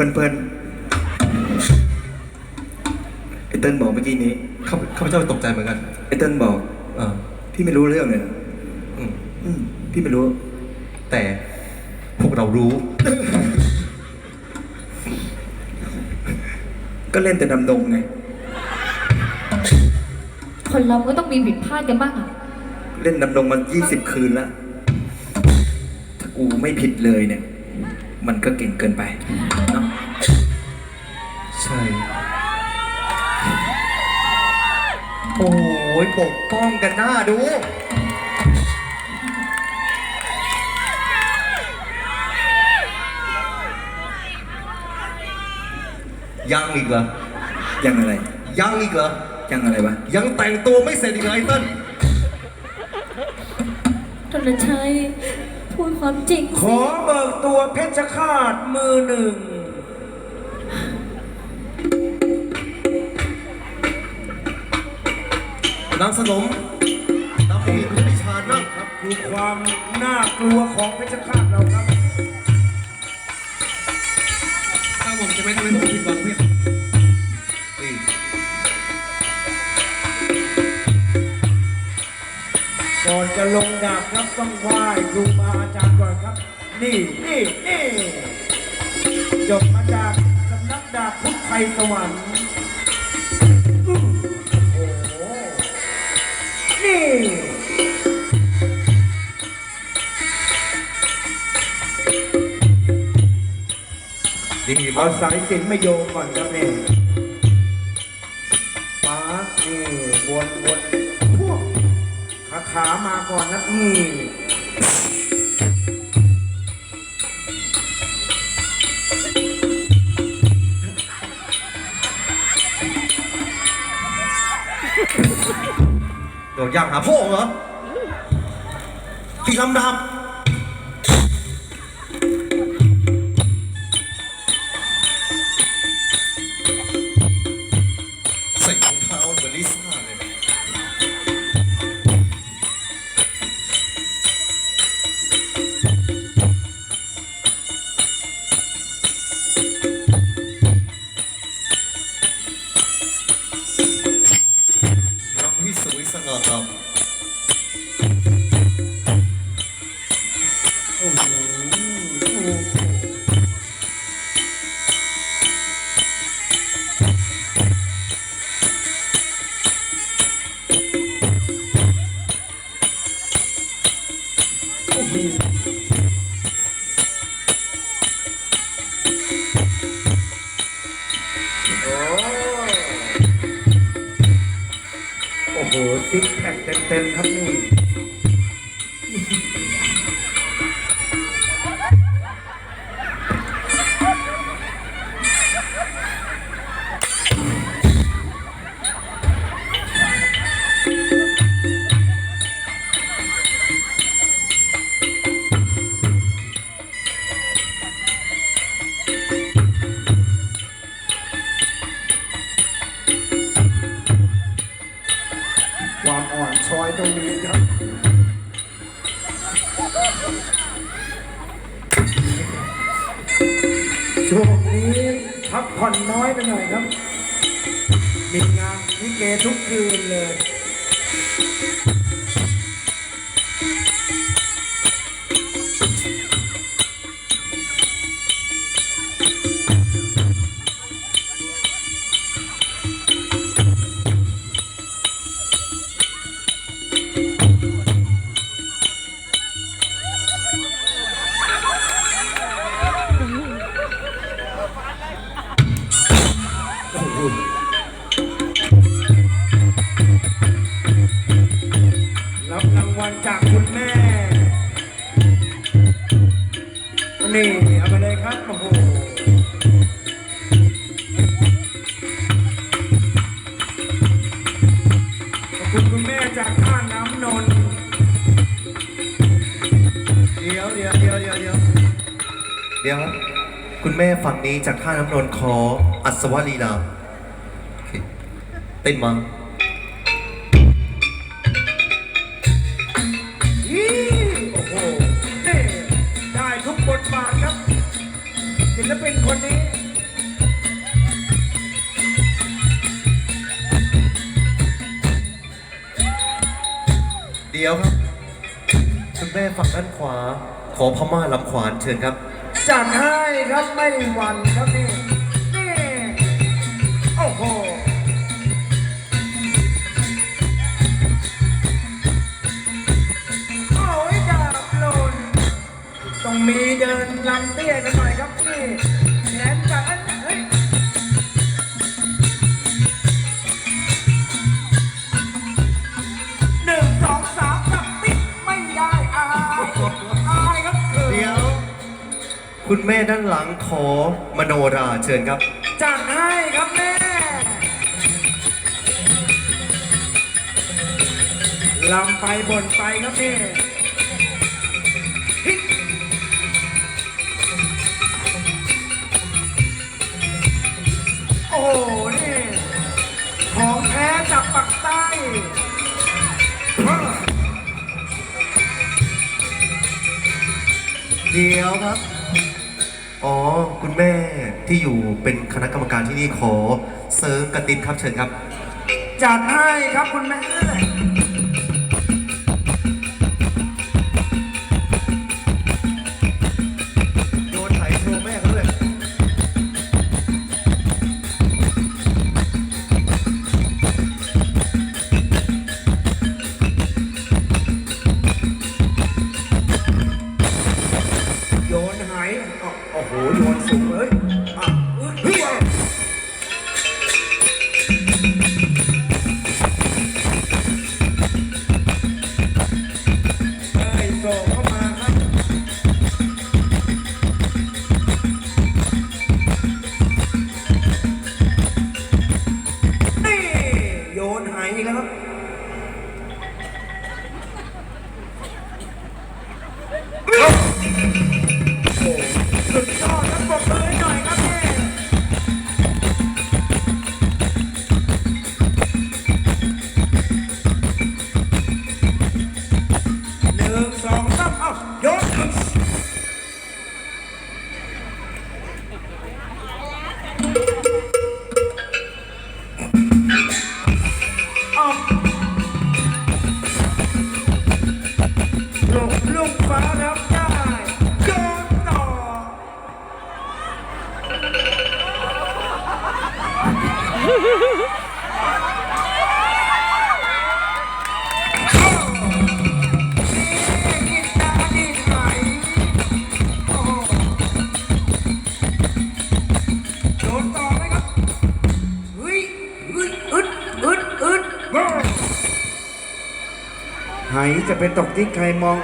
เพลินเพลินไอเติ้ลบอกเมื่อกี้นี้ข้าข้าพเจ้าตกใจเหมือนกัน ไอเติ้ลบอกเออพี่ไม่รู้เรื่องเลยนะอืมอืมพี่ไม่รู้ แต่พวกเรารู้ ก็เล่นแต่ดำดงไง คนเราก็ต้องมีผิดพลาดกันบ้างอะเล่นดำดงมายี่สิบคืนแล้วถ้ากูไม่ผิดเลยเนี่ย มันก็เก่งเกินไปเนาะ ใช่โอ้ยปกป้องกันหน้าดู ยังอีกเหรอ ยังอะไร ยังอีกเหรอ ยังอะไรวะ ยังแต่งตัวไม่เสร็จอีกเหรอไอ้เติ้ลธนชัยพูดความจริงขอเบิกตัวเพชรฆาตมือหนึ่ง นางสนมนางมีคุณวิชานั่งครับ คือความน่ากลัวของเพชรฆาตเราครับ ถ้าผมจะไม่ทำให้ผมผิดหวังเพื่อนก่อนจะลงดาบครับต้องไหว้ครูบาอาจารย์ก่อนครับ นี่นี่นี่จบมาจากสำนักดาบพุทธไทยสวรรค์ นี่ดีเอาสายสินไม่โยงก่อนครับนี่ป้านี่วนวนพวกขาขามาก่อนนะนี่ โดดยางหาพ่อเหรอพี่ลำดับำ โอ้โหซิกแพคเต็มๆครับนี่ ผ่อนน้อยไปหน่อยครับ มีงานนิเกทุกคืนเลย นี่ เอาไปเลยครับ โอ้โหขอบคุณคุณแม่จากท่าน้ำนนท์เดี๋ยวเดี๋ยวเดี๋ยวเดี๋ยวเดี๋ยวเดี๋ยวครับคุณแม่ฝั่งนี้จากท่าน้ำนนท์ขออัศวลีลาโอเคเต้นมาิลปินคนนี้เดี๋ยวครับคุณแม่ฝั่งด้านขวา ขอพม่าลำขวานเชิญครับ จัดให้ครับไม่หวั่นครับนี่นี่โอ้โหโอ้ยดาบหล่นต้องมีเดินลำเตี้ยกันหน่อยครับ คุณแม่ด้านหลังขอมโนราเชิญครับ จัดให้ครับแม่ ลำไปบนไปครับนี่ฮิตโอ้โห นี่ ของแท้จากปักใต้เดี๋ยวครับ อ๋อ คุณแม่ที่อยู่เป็นคณะกรรมการที่นี่ขอเสริมกระตินครับเชิญครับ จัดให้ครับคุณแม่ ส จะเป็นตกที่ใครมอง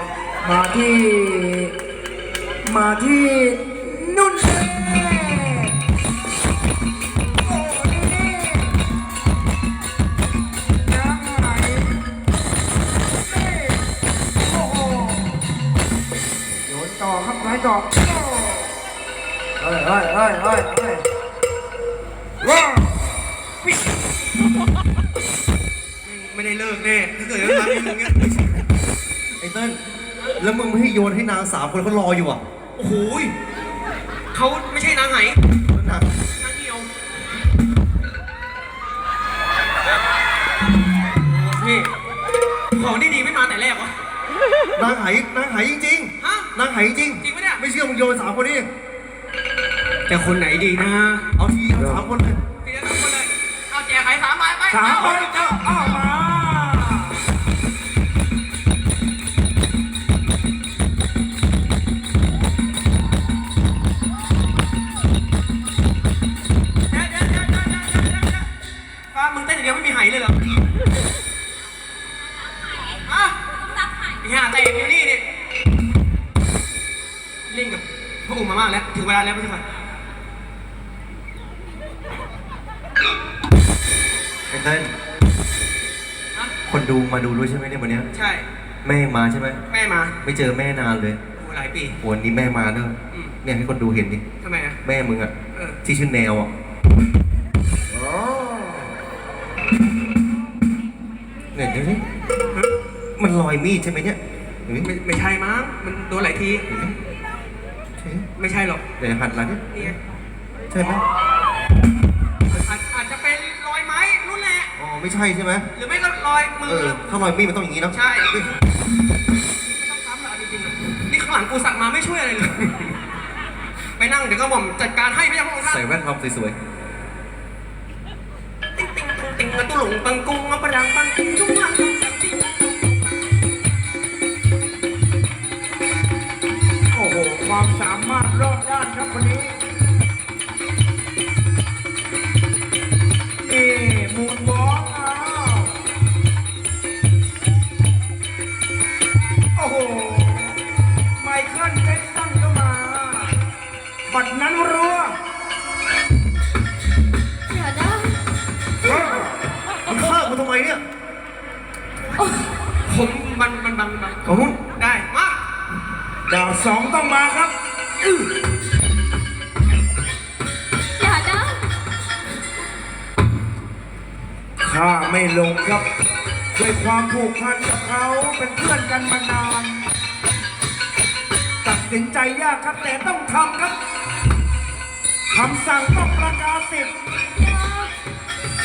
มาที่ มาที่นุ่นเองโอ้นี่ยังไงนี่โอ้โหโยนต่อครับไหต่อเฮ้ยเฮ้ยเฮ้ยเฮ้ยเฮ้ยว้าวปิดไม่ได้เลิกแน่ถ้าเกิดว่าทำอย่างเงี้ย อ้เติ้ลแล้วมึงไม่ให้โยนให้นางสามคนเขารออยู่อะโอ้โหยเขาไม่ใช่นางไหนางนางเดียวพี่ของดีๆไม่มาแต่แรกวะ นางไหนางไหจริงฮะ ๆนางไหจริง จริงปะเนี่ย ไม่เชื่อมึงโยนสามคนนี้แต่คนไหนดีนะเอาทีเอาสามคนเลยทีละสองคนเลย เอาแจกไข่สามใบไปสามเอใบเจ้าอ้ามากแล้วถึงเวลาแล้วไม่ใช่ไหมไอ้เติ้ลฮะคนดูมาดูด้วยใช่ไหมเนี่ยวันเนี้ยใช่แม่มาใช่ไหมแม่มาไม่เจอแม่นานเลยโอ้หลายปีวันนี้แม่มาเนอะอืมเนี่ยให้คนดูเห็นดิทำไมอะแม่มึงอะเออที่ชื่อแนวอะอ๋อเนี่ยเดี๋ยวนี้มันรอยมีดใช่ไหมเนี่ยเฮ้ยไม่ไม่ใช่มั้งมันโดนหลายทีใช่ ไม่ใช่หรอกเดี๋ยวหันหลังดินี่ไงใช่ไหมอาจอาจจะเป็นรอยไม้นู่นแหละ อ๋อไม่ใช่ใช่ไหมหรือไม่ก็รรอยมืเอออ ถ้ารอยมีดมันต้องอย่างนี้เนาะใช่ ไม่ต้องซ้ำหรอกจริงๆอะนี่ข้างหลังกูสั่งมาไม่ช่วยอะไรเลย ไปนั่งเดี๋ยวก็หม่อมจัดการให้ไม่ใช่พระองค์ท่าน ใส่แว่นทองสวยติ๊งติ๊งติ๊งติ๊งอะตุหลงปังกุ้งอะปะดังปังกุ้งชุ่มพังชุ่ ความสามารถรอบด้านครับคนนี้เอมูนวอล์กอ้าวโอ้โห ไมเคิลเจ็คสันก็มา บัดนั้นรู้ ดาวสองต้องมาครับอย่านะข้าไม่ลงครับ ด้วยความผูกพันกับเขาเป็นเพื่อนกันมานาน ตัดสินใจยากครับแต่ต้องทำครับคำสั่งต้องประกาศสิทธิ์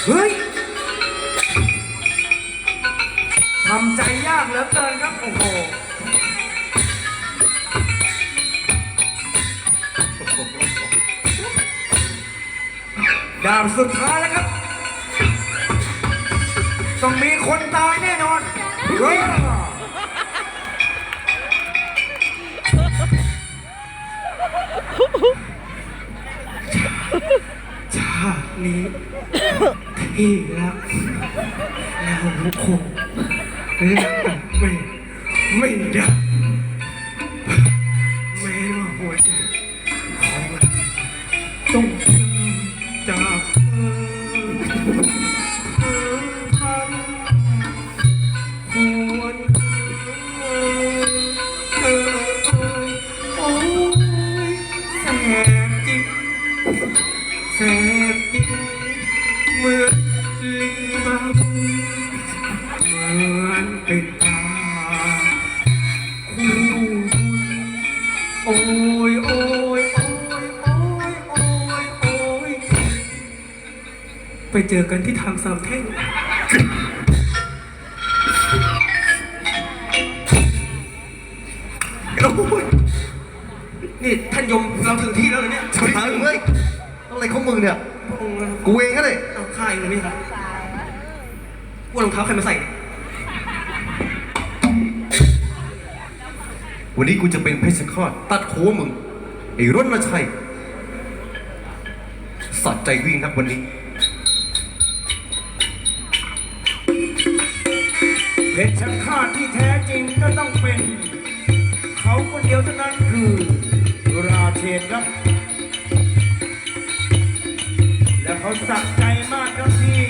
เฮ้ยทำใจยากเหลือเกินครับ โอ้โห ดาบสุดท้ายแล้วครับ ต้องมีคนตายแน่นอนเฮ้ยชาตินี้ที่รักเราคงรักกันไม่ไม่ได้ จริงแสบจริงเหมือนลิงบาบูเหมือนเป็นตาคู่โอ้ยโอ้ยโอ้ยโอ้ยโอ้ยโอ้ยไปเจอกันที่ทางสามแท่งโอ้ย นี่ท่านยมเราถึงที่แล้วเหรอเนี่ยทางเฮ้ยอะไรของมึงเนี่ย พระองค์กูเองก็เลยเอาค่ายเลยไหมครับว่ารองเท้าใครมาใส่เนี่ยวันนี้กูจะเป็นเพชฌฆาตตัดหัวมึง ไอ้รถละชัยสัตว์ใจวิ่งนักวันนี้เพชรฆาตที่แท้จริงก็ต้องเป็น เขาคนเดียวเท่านั้นคือ ราเชนครับ และเขาสักใจมากครับที่